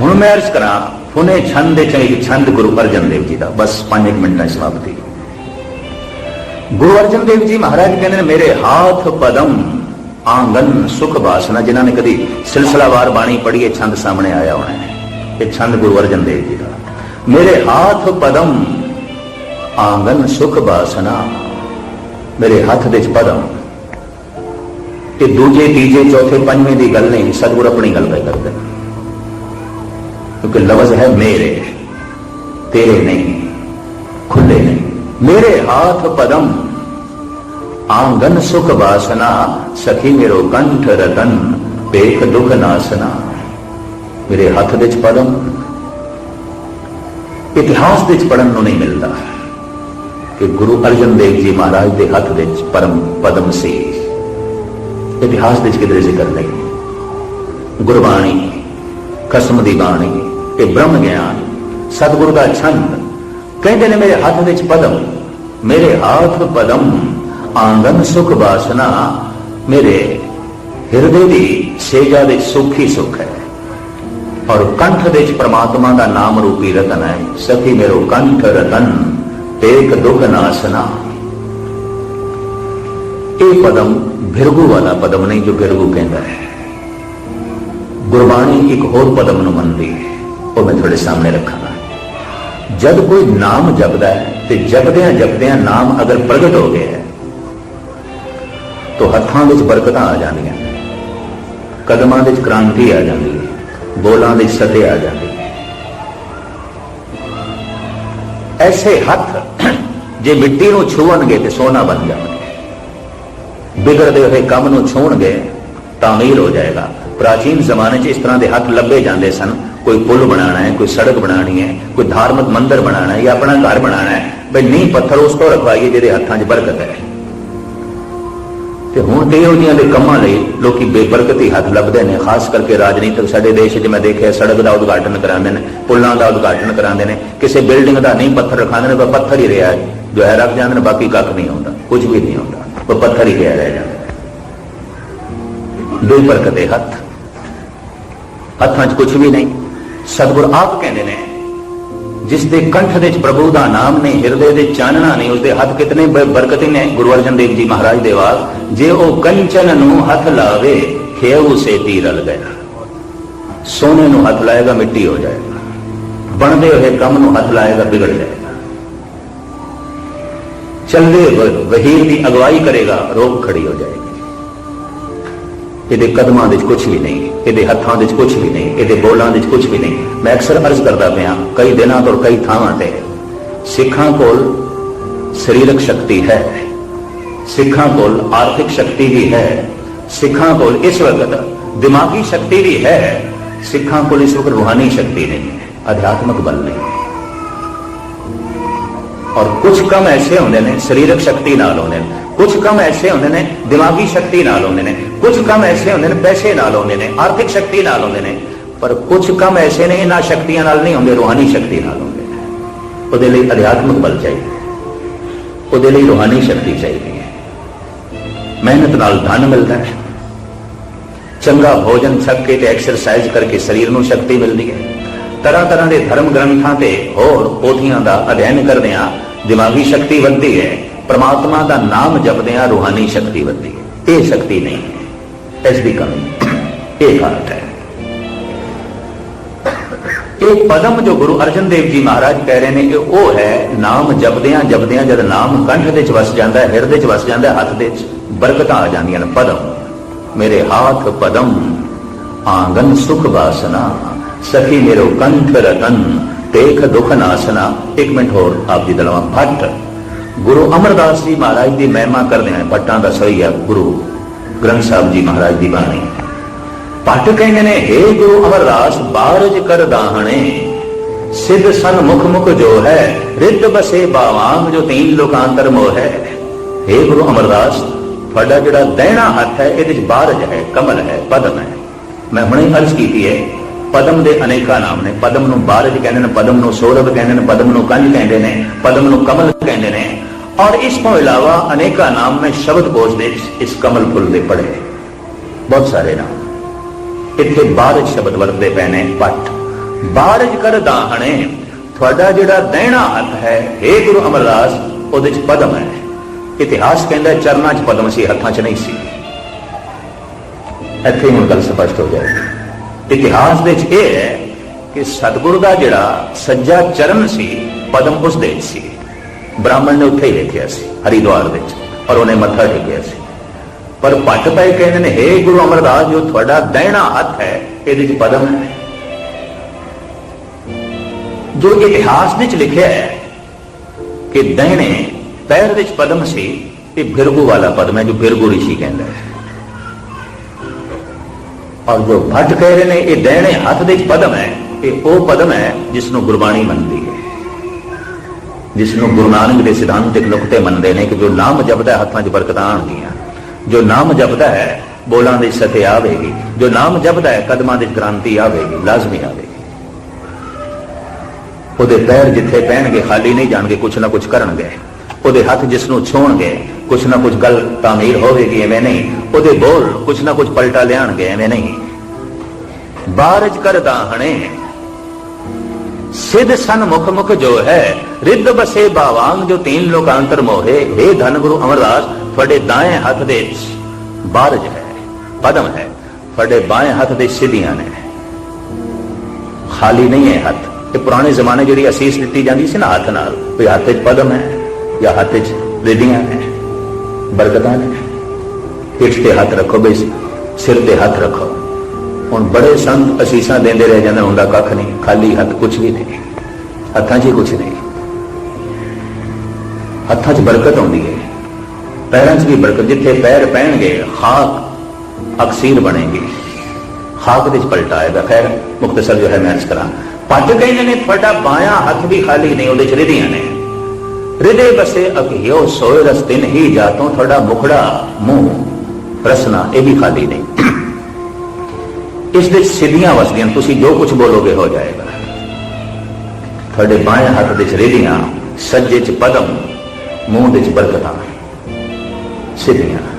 ਹੁਣ ਮੈਂ ਅਰਜ਼ ਕਰਾਂ ਹੁਣੇ ਛੰਦ ਦੇ ਇੱਕ ਛੰਦ ਗੁਰੂ ਅਰਜਨ ਦੇਵ ਜੀ ਦਾ, ਬਸ 5 ਮਿੰਟਾਂ ਸਮਾਪਤੀ। ਗੁਰੂ ਅਰਜਨ ਦੇਵ ਜੀ ਮਹਾਰਾਜ ਕਹਿੰਦੇ ਨੇ, ਮੇਰੇ ਹਾਥ ਪਦਮ, ਆਂਗਨ ਸੁਖ ਬਾਸਨਾ ਜਿਨ੍ਹਾਂ ਨੇ ਕਦੀ ਸਿਲਸਿਲਾਵਾਰ ਬਾਣੀ ਪੜ੍ਹੀਏ ਛੰਦ ਸਾਹਮਣੇ ਆਇਆ ਹੋਣਾ ਹੈ। ਇਹ ਛੰਦ ਗੁਰੂ ਅਰਜਨ ਦੇਵ ਜੀ ਦਾ। ਮੇਰੇ ਹਾਥ ਪਦਮ ਆਂਗਨ ਸੁਖ ਬਾਸਨਾ। ਮੇਰੇ ਹੱਥ ਦੇ ਪਦਮ। ਤੇ ਦੂਜੇ, ਤੀਜੇ, ਚੌਥੇ, ਪੰਜਵੇਂ ਦੀ ਗੱਲ ਨਹੀਂ, ਸਤਿਗੁਰ ਆਪਣੀ ਗੱਲ ਕਰਦੇ ਨੇ ਕਿਉਂਕਿ ਲਫ਼ਜ਼ ਹੈ ਮੇਰੇ, ਤੇਰੇ ਨਹੀਂ, ਖੁੱਲੇ ਨਹੀਂ। ਮੇਰੇ ਹੱਥ ਪਦਮ। ਆਂਗਨ ਸੁਖ ਬਾਸਨਾ, ਸਖੀ ਮੇਰੋ ਕੰਠ ਰਤਨ, ਪੇਖ ਦੁਖ ਨਾਸਨਾ। ਮੇਰੇ ਹੱਥ ਦੇ ਚ ਪਦਮ। ਇਤਿਹਾਸ ਦੇ ਚ ਪੜਨ ਨੂੰ ਨਹੀਂ ਮਿਲਦਾ। ਕਿ ਗੁਰੂ ਅਰਜਨ ਦੇਵ ਜੀ ਮਹਾਰਾਜ ਦੇ ਹੱਥ ਵਿੱਚ ਪਰਮ ਪਦਮ ਸੀ। ਇਤਿਹਾਸ ਵਿੱਚ ਚ ਕਿਧਰੇ ਜ਼ਿਕਰ ਨਹੀਂ। ਗੁਰਬਾਣੀ, ਕਸਮ ਦੀ ਬਾਣੀ ਤੇ ਬ੍ਰਹਮ ਗਿਆਨ, ਸਤਿਗੁਰੂ ਦਾ ਛੰਦ, ਕਹਿੰਦੇ ਨੇ ਮੇਰੇ ਹੱਥ ਵਿੱਚ ਪਦਮ, ਮੇਰੇ ਹੱਥ ਪਦਮ, ਆਂਗਨ ਸੁਖ ਬਾਸਨਾ ਮੇਰੇ ਹਿਰਦੇ ਦੀ ਸੇਜਾ ਦੇ ਸੁਖੀ ਸੁਖ ਹੈ। ਔਰ ਕੰਠ ਦੇ ਵਿੱਚ ਪ੍ਰਮਾਤਮਾ ਦਾ ਨਾਮ ਰੂਪੀ ਰਤਨ ਹੈ। ਸਖੀ ਮੇਰੋ ਕੰਠ ਰਤਨ। ਤੇਕ ਦੁਖ ਨਾਸਨਾ ਇਹ ਪਦਮ ਬਿਰਗੂ ਵਾਲਾ ਪਦਮ ਨਹੀਂ ਜੋ ਬਿਰਗੂ ਕਹਿੰਦਾ ਹੈ ਗੁਰਬਾਣੀ ਇੱਕ ਹੋਰ ਪਦਮ ਨੂੰ ਮੰਨਦੀ ਹੈ ਉਹ ਮੈਂ ਤੁਹਾਡੇ ਸਾਹਮਣੇ ਰੱਖਾਂਗਾ ਜਦ ਕੋਈ ਨਾਮ ਜਪਦਾ ਹੈ ਤੇ ਜਪਦਿਆਂ ਜਪਦਿਆਂ ਨਾਮ ਅਗਰ ਪ੍ਰਗਟ ਹੋ ਗਿਆ ਤਾਂ ਹੱਥਾਂ ਵਿੱਚ ਬਰਕਤਾਂ ਆ ਜਾਂਦੀਆਂ ਕਦਮਾਂ ਵਿੱਚ ਕ੍ਰਾਂਤੀ ਆ ਜਾਂਦੀ ਹੈ ਬੋਲਾਂ ਵਿੱਚ ਸਤੇ ਆ ਜਾਂਦੀ ਐਸੇ ਹੱਥ ਜੇ ਮਿੱਟੀ ਨੂੰ ਛੂਣਗੇ ਤੇ ਸੋਨਾ ਬਣ ਜਾਣਗੇ। ਬਿਗੜਦੇ ਹੋਏ ਕੰਮ ਨੂੰ ਛੂਣਗੇ ਤਾਂ ਅਮੀਰ ਹੋ ਜਾਏਗਾ। ਪ੍ਰਾਚੀਨ ਜ਼ਮਾਨੇ 'ਚ ਇਸ ਤਰ੍ਹਾਂ ਦੇ ਹੱਥ ਲੱਭੇ ਜਾਂਦੇ ਸਨ। ਕੋਈ ਪੁਲ ਬਣਾਉਣਾ ਹੈ, ਕੋਈ ਸੜਕ ਬਣਾਉਣੀ ਹੈ, ਕੋਈ ਧਾਰਮਿਕ ਮੰਦਿਰ ਬਣਾਉਣਾ ਹੈ ਜਾਂ ਆਪਣਾ ਘਰ ਬਣਾਉਣਾ ਹੈ। ਬਈ ਨਹੀਂ ਪੱਥਰ ਉਸ ਤੋਂ ਰਖਵਾਈਏ ਜਿਹਦੇ ਹੱਥਾਂ 'ਚ ਬਰਕਤ ਹੈ। ਤੇ ਹੁਣ ਤੇ ਇਹੋ ਜਿਹੀਆਂ ਦੇ ਕੰਮਾਂ ਲਈ ਲੋਕੀ ਬੇਬਰਕਤੀ ਹੱਥ ਲੱਭਦੇ ਨੇ, ਖਾਸ ਕਰਕੇ ਰਾਜਨੀਤਿਕ ਸਾਡੇ ਦੇਸ਼ 'ਚ ਮੈਂ ਦੇਖਿਆ ਸੜਕ ਦਾ ਉਦਘਾਟਨ ਕਰਾਉਂਦੇ ਨੇ, ਪੁਲਾਂ ਦਾ ਉਦਘਾਟਨ ਕਰਾਉਂਦੇ ਨੇ, ਕਿਸੇ ਬਿਲਡਿੰਗ ਦਾ ਨਹੀਂ ਪੱਥਰ ਰਖਾਉਂਦੇ ਨੇ, ਪਰ ਪੱਥਰ ਹੀ ਰਿਹਾ ਹੈ। ਜੋ ਹੈ ਰੱਖ ਜਾਂਦੇ ਨੇ, ਬਾਕੀ ਕੱਖ ਨਹੀਂ ਆਉਂਦਾ, ਕੁਝ ਵੀ ਨਹੀਂ ਆਉਂਦਾ ਉਹ ਪੱਥਰ ਹੀ ਰਿਹਾ ਰਹਿ ਜਾਂਦਾ। ਬੇਬਰਕਤ ਹੱਥ। ਹੱਥਾਂ 'ਚ ਕੁਝ ਵੀ ਨਹੀਂ। ਸਤਿਗੁਰ ਆਪ ਕਹਿੰਦੇ ਨੇ ਜਿਸ ਦੇ ਕੰਠ ਦੇ ਪ੍ਰਭੂ ਦਾ ਨਾਮ ਨੇ ਹਿਰਦੇ ਦੇ ਚਾਨਣਾ ਨਹੀਂ, ਉਸਦੇ ਹੱਥ ਕਿਤਨੇ ਬ- ਬਰਕਤੀ ਨੇ ਗੁਰੂ ਅਰਜਨ ਦੇਵ ਜੀ ਮਹਾਰਾਜ ਦੇ ਵਾਕ ਜੇ ਉਹ ਕੰਚਨ ਨੂੰ ਹੱਥ ਲਾਵੇ ਖੇਉ ਸੇ ਰਲ ਗਿਆ ਸੋਨੇ ਨੂੰ ਹੱਥ ਲਾਏਗਾ, ਮਿੱਟੀ ਹੋ ਜਾਏਗਾ। ਬਣਦੇ ਹੋਏ ਕੰਮ ਨੂੰ ਹੱਥ ਲਾਏਗਾ, ਵਿਗੜ ਜਾਏਗਾ। ਚੱਲੇ ਵਹੀਰ ਦੀ ਅਗਵਾਈ ਕਰੇਗਾ ਰੋਕ ਖੜੀ ਹੋ ਜਾਏਗੀ। ਇਹਦੇ ਕਦਮਾਂ ਵਿੱਚ ਕੁਝ ਵੀ ਨਹੀਂ। ਇਹਦੇ ਹੱਥਾਂ ਵਿੱਚ ਕੁਝ ਵੀ ਨਹੀਂ, ਇਹਦੇ ਬੋਲਾਂ ਵਿੱਚ ਕੁਝ ਵੀ ਨਹੀਂ। ਮੈਂ ਅਕਸਰ ਅਰਜ਼ ਕਰਦਾ ਪਿਆ, ਕਈ ਦਿਨਾਂ ਤੋਂ ਕਈ ਥਾਵਾਂ ਤੇ। ਸਿੱਖਾਂ ਕੋਲ ਸਰੀਰਕ ਸ਼ਕਤੀ ਹੈ। ਸਿੱਖਾਂ ਕੋਲ ਆਰਥਿਕ ਸ਼ਕਤੀ ਵੀ ਹੈ। ਸਿੱਖਾਂ ਕੋਲ ਇਸ ਵਕਤ ਦਿਮਾਗੀ ਸ਼ਕਤੀ ਵੀ ਹੈ। ਸਿੱਖਾਂ ਕੋਲ ਇਸ ਵਕਤ ਰੂਹਾਨੀ ਸ਼ਕਤੀ ਨਹੀਂ ਹੈ ਅਧਿਆਤਮਕ ਬਲ ਨਹੀਂ। ਔਰ ਕੁਝ ਕੰਮ ਐਸੇ ਹੁੰਦੇ ਨੇ, ਸਰੀਰਕ ਸ਼ਕਤੀ ਨਾਲ ਹੁੰਦੇ ਨੇ ਕੁਝ ਕੰਮ ਐਸੇ ਹੁੰਦੇ ਨੇ, ਦਿਮਾਗੀ ਸ਼ਕਤੀ ਨਾਲ ਹੁੰਦੇ ਨੇ ਕੁਝ ਕੰਮ ਐਸੇ ਹੁੰਦੇ ਨੇ, ਪੈਸੇ ਨਾਲ ਹੁੰਦੇ ਨੇ, ਆਰਥਿਕ ਸ਼ਕਤੀ ਨਾਲ ਹੁੰਦੇ ਨੇ, ਪਰ ਕੁਝ ਕੰਮ ਐਸੇ ਨੇ, ਇਹਨਾਂ ਸ਼ਕਤੀਆਂ ਨਾਲ ਨਹੀਂ ਹੁੰਦੇ ਰੂਹਾਨੀ ਸ਼ਕਤੀ ਨਾਲ ਹੁੰਦੇ ਨੇ। ਉਹਦੇ ਲਈ ਅਧਿਆਤਮਕ ਬਲ ਚਾਹੀਦਾ ਉਹਦੇ ਲਈ ਰੂਹਾਨੀ ਸ਼ਕਤੀ ਚਾਹੀਦੀ ਹੈ। ਮਿਹਨਤ ਨਾਲ ਧਨ ਮਿਲਦਾ ਹੈ। ਚੰਗਾ ਭੋਜਨ ਛਕ ਕੇ ਤੇ ਐਕਸਰਸਾਈਜ਼ ਕਰਕੇ ਸਰੀਰ ਨੂੰ ਸ਼ਕਤੀ ਮਿਲਦੀ ਹੈ। ਤਰ੍ਹਾਂ ਤਰ੍ਹਾਂ ਦੇ ਧਰਮ ਗ੍ਰੰਥਾਂ ਤੇ ਹੋਰ ਪੋਥੀਆਂ ਦਾ ਅਧਿਐਨ ਕਰਦਿਆਂ ਦਿਮਾਗੀ ਸ਼ਕਤੀ ਵੱਧਦੀ ਹੈ। ਪ੍ਰਮਾਤਮਾ ਦਾ ਨਾਮ ਜਪਦਿਆਂ ਰੂਹਾਨੀ ਸ਼ਕਤੀ ਵੱਧਦੀ ਹੈ। ਇਹ ਸ਼ਕਤੀ ਨਹੀਂ ਹੈ। ਇਸ ਦੀ ਕਮੀ ਇਹ ਘਾਟ ਹੈ। ਇਹ ਪਦਮ ਜੋ ਗੁਰੂ ਅਰਜਨ ਦੇਵ ਜੀ ਮਹਾਰਾਜ ਕਹਿ ਰਹੇ ਨੇ ਕਿ ਉਹ ਹੈ ਨਾਮ ਜਪਦਿਆਂ ਜਪਦਿਆਂ ਜਦ ਨਾਮ ਕੰਠ ਦੇ ਚ ਵਸ ਜਾਂਦਾ ਹੈ, ਹਿਰਦੇ ਚ ਵਸ ਜਾਂਦਾ ਹੈ, ਹੱਥ ਦੇ ਚ ਬਰਕਤਾਂ ਆ ਜਾਂਦੀਆਂ ਨੇ। ਪਦਮ, ਮੇਰੇ ਹਾਥ ਪਦਮ, ਆਂਗਨ ਸੁਖ ਵਾਸਨਾ, ਸਖੀ ਮੇਰੋ ਕੰਠ ਰਤਨ ਦੇਖ ਦੁਖ ਨਾਸਨਾ। ਇੱਕ ਮਿੰਟ ਹੋਰ ਆਪ ਜੀ ਦਲਵਾ ਭੱਟ ਗੁਰੂ ਅਮਰਦਾਸ ਜੀ ਮਹਾਰਾਜ ਦੀ ਮਹਿਮਾ ਕਰਦੇ ਨੇ ਭੱਟਾਂ ਦਾ ਸਹੀ ਹੈ ਗੁਰੂ ਗ੍ਰੰਥ ਸਾਹਿਬ ਜੀ ਮਹਾਰਾਜ ਦੀ ਬਾਣੀ। ਭੱਟ ਕਹਿੰਦੇ ਨੇ हे ਗੁਰੂ ਅਮਰਦਾਸ, ਬਾਰਜ ਕਰ ਦਾਹਣੇ। ਸਿੱਧ ਸਨ ਮੁਖ ਮੁਖ ਜੋ ਹੈ, ਰਿੱਧ ਬਸੇ ਬਾਵਾਂਗ ਜੋ ਤੀਨ ਲੋਕਾਂਤਰ ਮੋਹ ਹੈ। हे ਗੁਰੂ ਅਮਰਦਾਸ, ਤੁਹਾਡਾ ਜਿਹੜਾ ਦਹਿਣਾ ਹੱਥ ਹੈ, ਇਹਦੇ ਵਿੱਚ ਬਾਰਜ ਹੈ, ਕਮਲ ਹੈ, ਪਦਮ ਹੈ। ਮੈਂ ਹੁਣੇ ਅਰਜ਼ ਕੀਤੀ ਹੈ ਪਦਮ ਦੇ ਅਨੇਕਾਂ ਨਾਮ ਨੇ। ਪਦਮ ਨੂੰ ਬਾਰਜ ਕਹਿੰਦੇ ਨੇ, ਪਦਮ ਨੂੰ ਸੌਰਭ ਕਹਿੰਦੇ ਨੇ, ਪਦਮ ਨੂੰ ਕੰਜ ਕਹਿੰਦੇ ਨੇ, ਪਦਮ ਨੂੰ ਕਮਲ ਕਹਿੰਦੇ ਨੇ। ਔਰ ਇਸ ਤੋਂ ਇਲਾਵਾ ਅਨੇਕਾਂ ਨਾਮ ਮੈਂ ਸ਼ਬਦ ਕੋਸ਼ ਦੇ ਇਸ ਕਮਲ ਫੁੱਲ ਦੇ ਪੜੇ ਬਹੁਤ ਸਾਰੇ ਨਾਮ। ਇੱਥੇ ਬਾਰਜ ਸ਼ਬਦ ਵਰਤਦੇ ਪਏ ਨੇ, ਪੱਟ। ਬਾਰਜ ਕਰ ਦਾਹਣੇ, ਤੁਹਾਡਾ ਜਿਹੜਾ ਦਹਿਣਾ ਹੱਥ ਹੈ हे ਗੁਰੂ ਅਮਰਦਾਸ, ਉਹਦੇ ਚ ਪਦਮ ਹੈ। ਇਤਿਹਾਸ ਕਹਿੰਦਾ ਚਰਨਾਂ 'ਚ ਪਦਮ ਸੀ, ਹੱਥਾਂ 'ਚ ਨਹੀਂ ਸੀ। ਇੱਥੇ ਹੁਣ ਗੱਲ ਸਪਸ਼ਟ ਹੋ ਜਾਏਗੀ। ਇਤਿਹਾਸ ਵਿੱਚ ਇਹ ਹੈ ਕਿ ਸਤਿਗੁਰੂ ਦਾ ਜਿਹੜਾ ਸੱਜਾ ਚਰਨ ਸੀ, ਪਦਮ ਉਸ ਦੇ ਸੀ। ਬ੍ਰਾਹਮਣ ਨੇ ਉੱਥੇ ਹੀ ਲਿਖਿਆ ਸੀ, ਹਰਿਦੁਆਰ ਵਿੱਚ, ਔਰ ਉਹਨੇ ਮੱਥਾ ਟੇਕਿਆ ਸੀ। ਪਰ ਪੱਟ ਪਏ ਕਹਿੰਦੇ ਨੇ, ਹੇ ਗੁਰੂ ਅਮਰਦਾਸ, ਜੋ ਤੁਹਾਡਾ ਦਹਿਣਾ ਹੱਥ ਹੈ, ਇਹਦੇ ਵਿੱਚ ਪਦਮ ਹੈ। ਜੋ ਇਤਿਹਾਸ ਵਿੱਚ ਲਿਖਿਆ ਹੈ ਕਿ ਦਹਿਣੇ ਪੈਰ ਵਿੱਚ ਪਦਮ ਸੀ, ਇਹ ਬਿਰਗੂ ਵਾਲਾ ਪਦਮ ਹੈ, ਜੋ ਬਿਰਗੂ ਰਿਸ਼ੀ ਕਹਿੰਦਾ ਹੈ। ਔਰ ਜੋ ਭੱਟ ਕਹਿ ਰਹੇ ਨੇ, ਇਹ ਦੇਣੇ ਹੱਥ ਦੇ ਪਦਮ ਹੈ। ਇਹ ਉਹ ਪਦਮ ਹੈ ਜਿਸ ਨੂੰ ਗੁਰਬਾਣੀ ਮੰਨਦੀ ਹੈ। ਜਿਸ ਨੂੰ ਗੁਰੂ ਨਾਨਕ ਦੇ ਸਿਧਾਂਤਿਕ ਨੁਕਤੇ ਮੰਨਦੇ ਨੇ ਕਿ ਜੋ ਨਾਮ ਜਪਦਾ ਹੱਥਾਂ 'ਚ ਬਰਕਤਾਂ ਆਣਗੀਆਂ ਜੋ ਨਾਮ ਜਪਦਾ ਹੈ, ਬੋਲਾਂ ਦੀ ਸਤੇ ਆਵੇਗੀ। ਜੋ ਨਾਮ ਜਪਦਾ ਹੈ, ਕਦਮਾਂ ਦੀ ਕ੍ਰਾਂਤੀ ਆਵੇਗੀ, ਲਾਜ਼ਮੀ ਆਵੇਗੀ। ਉਹਦੇ ਪੈਰ ਜਿੱਥੇ ਪੈਣਗੇ, ਖਾਲੀ ਨਹੀਂ ਜਾਣਗੇ, ਕੁਛ ਨਾ ਕੁਛ ਕਰਨਗੇ। ਉਹਦੇ ਹੱਥ ਜਿਸ ਨੂੰ ਛੋਣਗੇ ਕੁਛ ਨਾ ਕੁਛ ਗੱਲ ਤਾਮੀਰ ਹੋਵੇਗੀ, ਐਵੇਂ ਨਹੀਂ। ਉਹਦੇ ਬੋਲ ਕੁਛ ਨਾ ਕੁਛ ਪਲਟਾ ਲਿਆਣਗੇ ਐਵੇਂ ਨਹੀਂ। ਬਾਰਜ ਕਰਦਾ ਹਣੇ। ਸਿਧ ਸਨ ਮੁਖ ਮੁਖ ਜੋ ਹੈ, ਰਿੱਧ ਬਸੇ ਬਾਵਾਂਗ ਜੋ ਤੀਨ ਲੋਕ ਅੰਤਰ ਮੋਹੇ। हे ਧਨ ਗੁਰੂ ਅਮਰਦਾਸ, ਤੁਹਾਡੇ ਦਾਏ ਹੱਥ ਦੇ ਬਾਰਜ ਹੈ, ਪਦਮ ਹੈ। ਤੁਹਾਡੇ ਬਾਏ ਹੱਥ ਦੇ ਸਿਧੀਆਂ ਨੇ। ਖਾਲੀ ਨਹੀਂ ਹੈ ਹੱਥ। ਤੇ ਪੁਰਾਣੇ ਜ਼ਮਾਨੇ ਜਿਹੜੀ ਅਸੀਸ ਦਿੱਤੀ ਜਾਂਦੀ ਸੀ ਨਾ ਹੱਥ ਨਾਲ ਕੋਈ ਹੱਥ ਪਦਮ ਹੈ। ਜਾਂ ਹੱਥ 'ਚ ਰਿੱਧੀਆਂ ਨੇ, ਬਰਕਤਾਂ ਨੇ। ਪਿੱਠ ਤੇ ਹੱਥ ਰੱਖੋ ਬਈ ਸਿਰ ਤੇ ਹੱਥ ਰੱਖੋ। ਹੁਣ ਬੜੇ ਸੰਤ ਅਸੀਸਾਂ ਦਿੰਦੇ ਰਹਿ ਜਾਂਦੇ ਹੁੰਦਾ ਕੱਖ ਨਹੀਂ, ਖਾਲੀ ਹੱਥ ਕੁਝ ਵੀ ਨਹੀਂ। ਹੱਥਾਂ 'ਚ ਕੁਝ ਨਹੀਂ। ਹੱਥਾਂ 'ਚ ਬਰਕਤ ਆਉਂਦੀ ਹੈ। ਪੈਰਾਂ 'ਚ ਵੀ ਬਰਕਤ, ਜਿੱਥੇ ਪੈਰ ਪੈਣਗੇ, ਖਾਕ, ਅਕਸੀਰ ਬਣੇਗੀ। ਖਾਕ ਦੇ 'ਚ ਪਲਟਾ ਆਏਗਾ। ਖੈਰ ਮੁਖਤਸਰ ਜੋ ਹੈ, ਮੈਂ ਅਰਜ਼ ਕਰਾਂ ਪੱਟ ਕਹਿੰਦੇ ਨੇ ਤੁਹਾਡਾ ਬਾਇਆ ਹੱਥ ਵੀ ਖਾਲੀ ਨਹੀਂ, ਉਹਦੇ 'ਚ ਰਿਧੀਆਂ ਨੇ। ਰਿਦੇ ਬਸੇ ਅਕਿਓ ਸੋਏ ਰਸਤੇ ਨਹੀਂ ਜਾਤੋਂ ਤੁਹਾਡਾ ਮੁਖੜਾ ਮੂੰਹ। ਰਸਨਾ ਇਹ ਵੀ ਖਾਲੀ ਨਹੀਂ। ਇਸ ਦੇ ਸਿੱਧੀਆਂ ਵਸਦੀਆਂ, ਤੁਸੀਂ ਜੋ ਕੁਝ ਬੋਲੋਗੇ ਹੋ ਜਾਏਗਾ। ਤੁਹਾਡੇ ਬਾएं ਹੱਥ ਦੇ ਚ ਰੇਲੀਆਂ ਸੱਜੇ ਚ ਪਦਮ, ਮੂੰਹ ਦੇ ਚ ਬਰਕਤਾਂ। ਸਿੱਧੀਆਂ।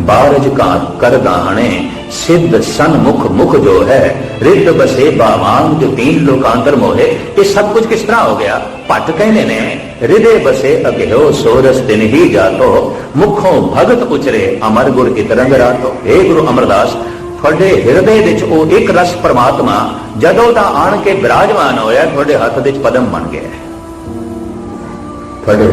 ਬਾਰਜ ਕਾ ਕਰ ਦਾਹਣੇ ਸਿੱਧ ਸਨ ਮੁਖ ਜੋ ਹੈ, ਰਿੱਧ ਬਸੇ ਬਾਵਾਂਗ ਜੋ ਤੀਨ ਲੋਕਾਂਤਰ ਮੋਹੇ। ਇਹ ਸਭ ਕੁਝ ਕਿਸ ਤਰ੍ਹਾਂ ਹੋ ਗਿਆ? ਭੱਟ ਕਹਿੰਦੇ ਨੇ, ਰਿਦੇ ਬਸੇ ਅਗਿਓ ਸੋਰਸ ਦਿਨ ਹੀ ਜਾਤੋ, ਮੁਖੋਂ ਭਗਤ ਉਚਰੇ ਅਮਰ ਗੁਰ ਇਤ ਰੰਗ ਰਾਤੋ। ਏ ਗੁਰੂ ਅਮਰਦਾਸ, ਤੁਹਾਡੇ ਹਿਰਦੇ ਵਿੱਚ ਉਹ ਇੱਕ ਰਸ ਪ੍ਰਮਾਤਮਾ, ਜਦੋਂ ਦਾ ਆਣ ਕੇ ਬਿਰਾਜਮਾਨ ਹੋਇਆ, ਤੁਹਾਡੇ ਹੱਥ ਵਿੱਚ ਪਦਮ ਬਣ ਗਿਆ। ਤੁਹਾਡੇ